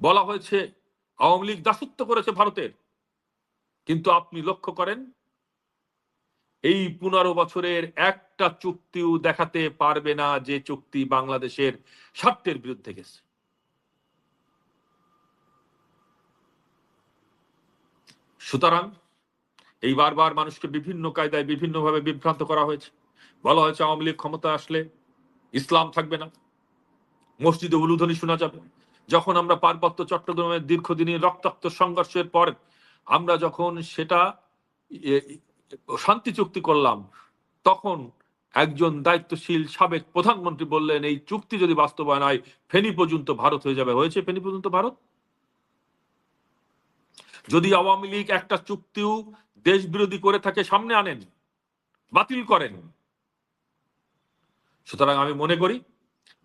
বলা হয়েছে, আওয়ামী লীগ দাসত্ব করেছে ভারতের। কিন্তু আপনি লক্ষ্য করেন, এই পনেরো বছরের একটা চুক্তিও দেখাতে পারবে না যে চুক্তি বাংলাদেশের স্বার্থের বিরুদ্ধে গেছে। সুতরাং এই বারবার মানুষকে বিভিন্ন কায়দায় বিভিন্নভাবে বিভ্রান্ত করা হয়েছে। বলা হয়েছে, আওয়ামী লীগ ক্ষমতা আসলে ইসলাম থাকবে না। মসজিদে উলুধ্বনি শোনা যাবে। যখন আমরা পার্বত্য চট্টগ্রামের দীর্ঘদিনের রক্তাক্ত সংঘর্ষের পর আমরা যখন সেটা শান্তি চুক্তি করলাম, তখন একজন দায়িত্বশীল সাবেক প্রধানমন্ত্রী বললেন, এই চুক্তি যদি বাস্তবায়ন হয়, ফেনী পর্যন্ত ভারত হয়ে যাবে। হয়েছে ফেনী পর্যন্ত ভারত? যদি আওয়ামী লীগ একটা চুক্তিও দেশ বিরোধী করে থাকে, সামনে আনেন, বাতিল করেন। সুতরাং আমি মনে করি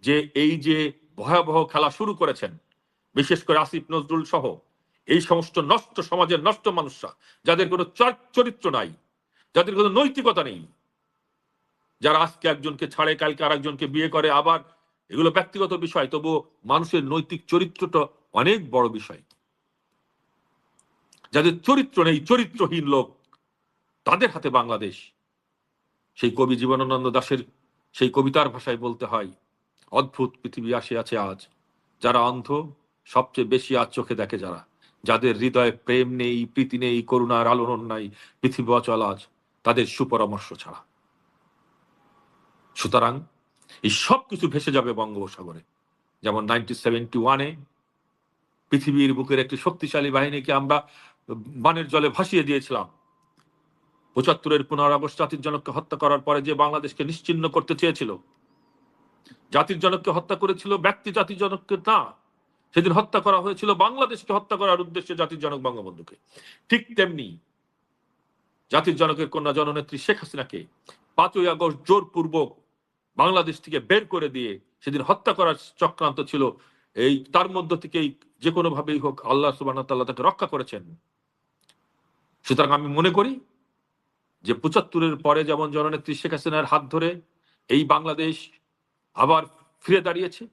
যে এই যে ভয়াবহ খেলা শুরু করেছেন, বিশেষ করে আসিফ নজরুল সহ। এই সমস্ত নষ্ট সমাজের নষ্ট মানুষরা, যাদের কোনো চর- চরিত্র নাই, যাদের কোনো নৈতিকতা নেই, যারা আজকে একজনকে ছাড়ে, কালকে আর একজনকে বিয়ে করে, আবার এগুলো ব্যক্তিগত বিষয় তবু মানুষের নৈতিক চরিত্রটা অনেক বড় বিষয়। যাদের চরিত্র নেই, চরিত্রহীন লোক, তাদের হাতে বাংলাদেশ। সেই কবি জীবনানন্দ দাশের সেই কবিতার ভাষায় বলতে হয় অদ্ভুত পৃথিবী আসে আছে আজ, যারা অন্ধ সবচেয়ে বেশি আজ চোখে দেখে যারা, যাদের হৃদয়ে প্রেম নেই, প্রীতি নেই, করুণার আলোড়ন নাই, পৃথিবী অচল আজ তাদের সুপরামর্শ ছাড়া। সুতরাং এই সব কিছু ভেসে যাবে বঙ্গোপসাগরে, যেমন নাইনটিন সেভেন্টি ওয়ানে পৃথিবীর বুকের একটি শক্তিশালী বাহিনীকে আমরা বানের জলে ভাসিয়ে দিয়েছিলাম। পঁচাত্তরের পনেরো আগস্ট জাতির জনককে হত্যা করার পরে যে বাংলাদেশকে নিশ্চিন্ন করতে চেয়েছিল জাতির জনককে হত্যা করেছিল, ব্যক্তি জাতির জনককে না। সেদিন হত্যা করা হয়েছিল, বাংলাদেশকে হত্যা করার উদ্দেশ্যে জাতির জনক বঙ্গবন্ধুকে। ঠিক তেমনি জাতির জনকের কন্যা জননেত্রী শেখ হাসিনাকে পাঁচই আগস্ট জোরপূর্বক বাংলাদেশ থেকে বের করে দিয়ে সেদিন হত্যা করার চক্রান্ত ছিল। এই, তার মধ্য থেকেই যে কোনো ভাবেই হোক আল্লাহ সুবাহ তাকে রক্ষা করেছেন। সুতরাং আমি মনে করি যে পঁচাত্তরের পরে যেমন জননেত্রী শেখ হাসিনার হাত ধরে এই বাংলাদেশ আবার ফিরে দাঁড়িয়েছে।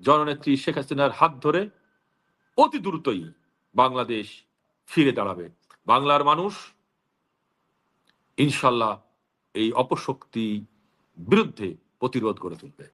জননেত্রী শেখ হাসিনার হাত ধরে অতি দ্রুতই বাংলাদেশ ফিরে দাঁড়াবে। বাংলার মানুষ, ইনশাল্লাহ এই অপশক্তি বিরুদ্ধে প্রতিরোধ করে তুলবে।